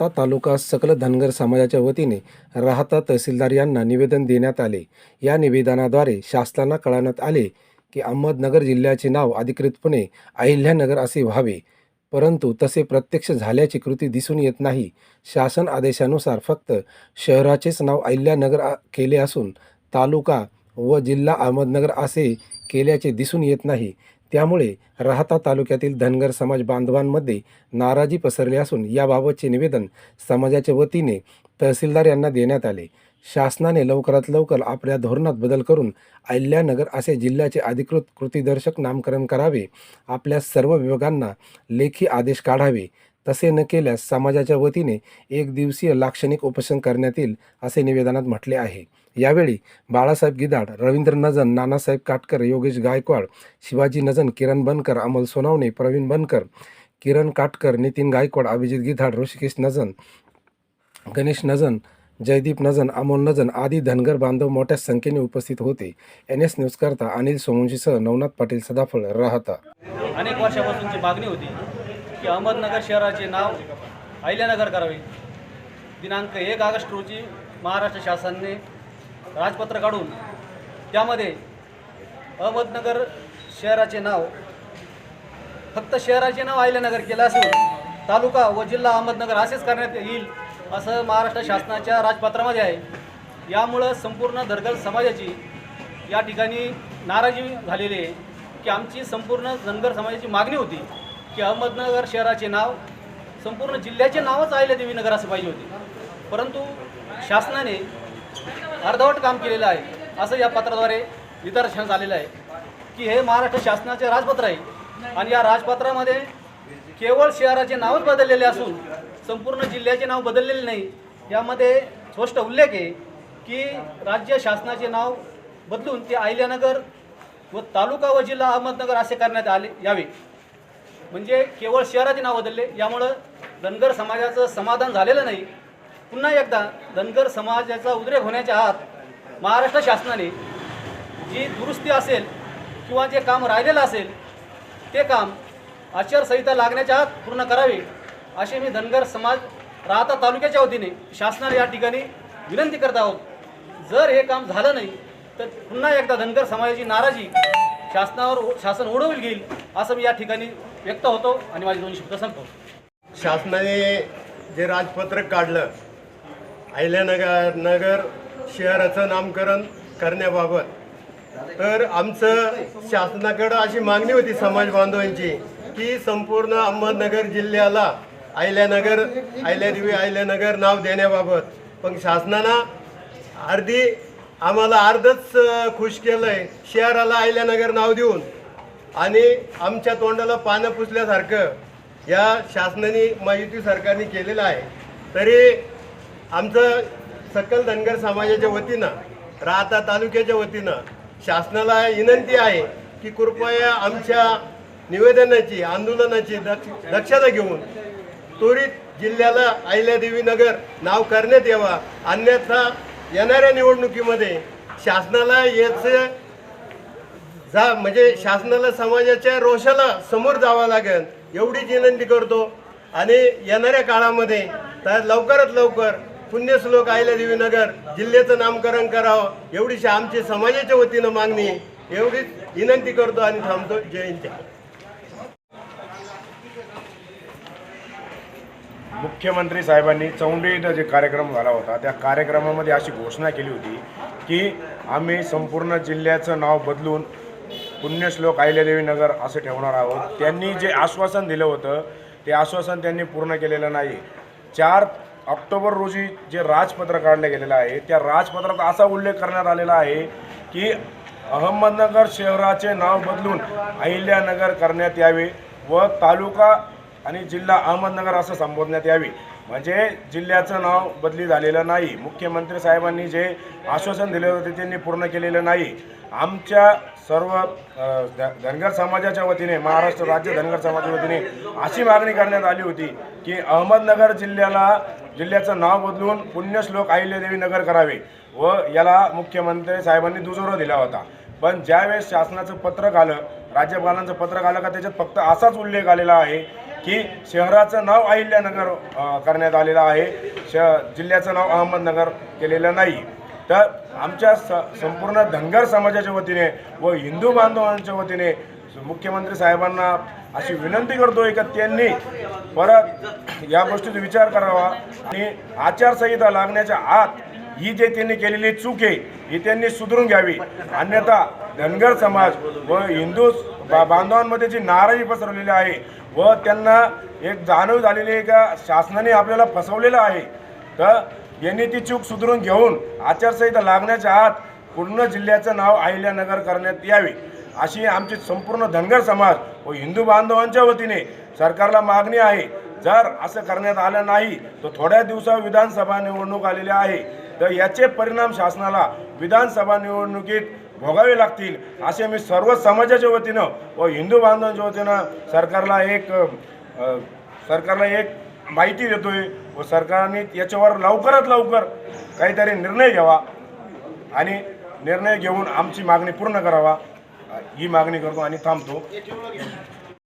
राहता तालुका सकल धनगर समाजाच्या वतीने राहता तहसीलदार यांना निवेदन देण्यात आले. या निवेदनाद्वारे शासनाला कळवण्यात आले की अहमदनगर जिल्ह्याचे नाव अधिकृतपणे अहिल्यानगर असे व्हावे. परंतु तसे प्रत्यक्ष झाल्याची कृती दिसून येत नाही. शासन आदेशानुसार फक्त शहराचेच नाव अहिल्यानगर केले असून तालुका व जिल्हा अहमदनगर असे केल्याचे दिसून येत नाही. त्यामुळे राहता तालुक्यातील धनगर समाज बांधवांमध्ये नाराजी पसरली असून याबाबतचे निवेदन समाजाच्या वतीने तहसीलदार यांना देण्यात आले. शासनाने लवकरात लवकर आपल्या धोरणात बदल करून अहिल्यानगर असे जिल्ह्याचे अधिकृत कृतीदर्शक नामकरण करावे. आपल्या सर्व विभागांना लेखी आदेश काढावे. तसे न केल्यास समाजाच्या वतीने एक दिवसीय लाक्षणिक उपोषण करण्यात येईल असे निवेदनात म्हटले आहे. यावेळी बाळासाहेब गिदाड रवींद्र नजन नानासाहेब काटकर योगेश गायकवाड शिवाजी नजन किरण बनकर अमोल सोनावणे प्रवीण बनकर किरण काटकर नितीन गायकवाड अभिजित गिधाड ऋषिकेश नजन गणेश नजन जयदीप नजन अमोल नजन आदी धनगर बांधव मोठ्या संख्येने उपस्थित होते. एन एस न्यूजकरता अनिल सोमवंशीसह नवनाथ पाटील सदाफळ राहता. अनेक वर्षापासूनची मागणी होती. की अहमदनगर शहराचे नाव अहिल्यानगर करावे. दिनांक एक ऑगस्ट रोजी महाराष्ट्र शासनाने राजपत्र काढून त्यामध्ये अहमदनगर शहराचे नाव फक्त शहराचे नाव अहिल्यानगर केलं असून तालुका व जिल्हा अहमदनगर असेच करण्यात येईल असं महाराष्ट्र शासनाच्या राजपत्रामध्ये आहे. यामुळं संपूर्ण धरगल समाजाची या ठिकाणी नाराजी झालेली आहे की आमची संपूर्ण धनगर समाजाची मागणी होती. की अहमदनगर शहराचे नाव संपूर्ण जिल्ह्याचे नावच अहिल्यादेवी नगर असं पाहिजे होते. परंतु शासनाने अर्धवट काम केलेलं आहे असं या पत्राद्वारे निदर्शनास आलेलं आहे की हे महाराष्ट्र शासनाचे राजपत्र आहे. आणि या राजपत्रामध्ये केवळ शहराचे नावच बदललेले असून संपूर्ण जिल्ह्याचे नाव बदललेले नाही. यामध्ये स्पष्ट उल्लेख आहे की राज्य शासनाचे नाव बदलून ते अहिल्यानगर व तालुका व जिल्हा अहमदनगर असे करण्यात आले यावे. म्हणजे केवळ शहराचे नाव बदलले यामुळं धनगर समाजाचं समाधान झालेलं नाही. पुन्हा एकदा धनगर समाजाचा उद्रेक होण्याच्या आत महाराष्ट्र शासनाने जी दुरुस्ती असेल किंवा जे काम राहिलेलं असेल ते काम आचारसंहिता लागण्याच्या आत पूर्ण करावे असे मी धनगर समाज राहता तालुक्याच्या वतीने शासनाला या ठिकाणी विनंती करत आहोत. जर हे काम झालं नाही तर पुन्हा एकदा धनगर समाजाची नाराजी शासनावर शासन ओढवून घेईल असं मी या ठिकाणी व्यक्त होतो आणि माझे दोन शब्द संपवतो. शासनाने जे राजपत्रक काढलं अहिल्यानगर नगर शहराचं नामकरण करण्याबाबत तर आमचं शासनाकडं अशी मागणी होती समाज बांधवांची की संपूर्ण अहमदनगर जिल्ह्याला अहिल्यानगर अहिल्यादेवी अहिल्यानगर नाव देण्याबाबत. पण शासनानं अर्धी आम्हाला अर्धच खुश केलं आहे शहराला अहिल्यानगर नाव देऊन. आणि आमच्या तोंडाला पानं पुसल्यासारखं या शासनाने महायुती सरकारने केलेलं आहे. तरी आमचं सकल धनगर समाजाच्या वतीनं राहता तालुक्याच्या वतीनं शासनाला विनंती आहे की कृपया आमच्या निवेदनाची आंदोलनाची दक्ष दक्षता घेऊन त्वरित जिल्ह्याला अहिल्यादेवी नगर नाव करण्यात यावा. अन्यथा येणाऱ्या निवडणुकीमध्ये शासनाला याचं जा म्हणजे शासनाला समाजाच्या रोषाला समोर जावं लागेल. एवढीच विनंती करतो. आणि येणाऱ्या काळामध्ये तर लवकरात लवकर पुण्यश्लोक अहिल्यादेवी नगर जिल्ह्याचं नामकरण करावं. एवढीशी आमची समाजाच्या वतीनं मागणी. एवढीच विनंती करतो आणि थांबतो. जयंती मुख्यमंत्री साहेबांनी चौंडी इथं जे कार्यक्रम झाला होता त्या कार्यक्रमामध्ये अशी घोषणा केली होती की आम्ही संपूर्ण जिल्ह्याचं नाव बदलून पुण्यश्लोक अहिल्यादेवी नगर असं ठेवणार आहोत. त्यांनी जे आश्वासन दिलं होतं ते आश्वासन त्यांनी पूर्ण केलेलं नाही. चार ऑक्टोबर रोजी जे राजपत्र काढलं गेलेलं आहे त्या राजपत्रात असा उल्लेख करण्यात आलेला आहे की अहमदनगर शहराचे नाव बदलून अहिल्यानगर करण्यात यावे व तालुका आणि जिल्हा अहमदनगर असं संबोधण्यात यावी. म्हणजे जिल्ह्याचं नाव बदली झालेलं नाही. मुख्यमंत्री साहेबांनी जे आश्वासन दिले होते त्यांनी पूर्ण केलेलं नाही. आमच्या सर्व धनगर समाजाच्या वतीने महाराष्ट्र राज्य धनगर समाजाच्या वतीने अशी मागणी करण्यात आली होती की अहमदनगर जिल्ह्याला जिल्ह्याचं नाव बदलून पुण्यश्लोक अहिल्यादेवी नगर करावे व याला मुख्यमंत्री साहेबांनी दुजोरा दिला होता. पण ज्यावेळेस शासनाचं पत्रक आलं राज्यपालांचं पत्रक आलं का त्याच्यात फक्त असाच उल्लेख आलेला आहे की शहराचं नाव अहिल्यानगर करण्यात आलेलं आहे. श जिल्ह्याचं नाव अहमदनगर केलेलं नाही. तर आमच्या स संपूर्ण धनगर समाजाच्या वतीने व हिंदू बांधवांच्या वतीने मुख्यमंत्री साहेबांना अशी विनंती करतोय का त्यांनी परत या गोष्टीचा विचार करावा आणि आचारसंहिता लागण्याच्या आत ही जे त्यांनी केलेली चूक आहे ही त्यांनी सुधरून घ्यावी. अन्यथा धनगर समाज व हिंदू बा- बांधवांमध्ये जी नाराजी पसरवलेली आहे व त्यांना एक जाणीव झालेली आहे का शासनाने आपल्याला फसवलेलं आहे तर यांनी ती चूक सुधारून घेऊन आचारसंहिता लागण्याच्या आत पूर्ण जिल्ह्याचं नाव अहिल्यानगर करण्यात यावे अशी आमची संपूर्ण धनगर समाज व हिंदू बांधवांच्या वतीने सरकारला मागणी आहे. जर असं करण्यात आलं नाही तर थोड्या दिवसा विधानसभा निवडणूक आलेल्या आहे. तर याचे परिणाम शासनाला विधानसभा निवडणुकीत भोगावे लागतील असे मी सर्व समाजाच्या वतीनं व हिंदू बांधवांच्या वतीनं सरकारला एक सरकारला एक माहिती देतोय व सरकारने याच्यावर लवकरात लवकर काहीतरी निर्णय घ्यावा आणि निर्णय घेऊन आमची मागणी पूर्ण करावा. ही मागणी करतो आणि थांबतो.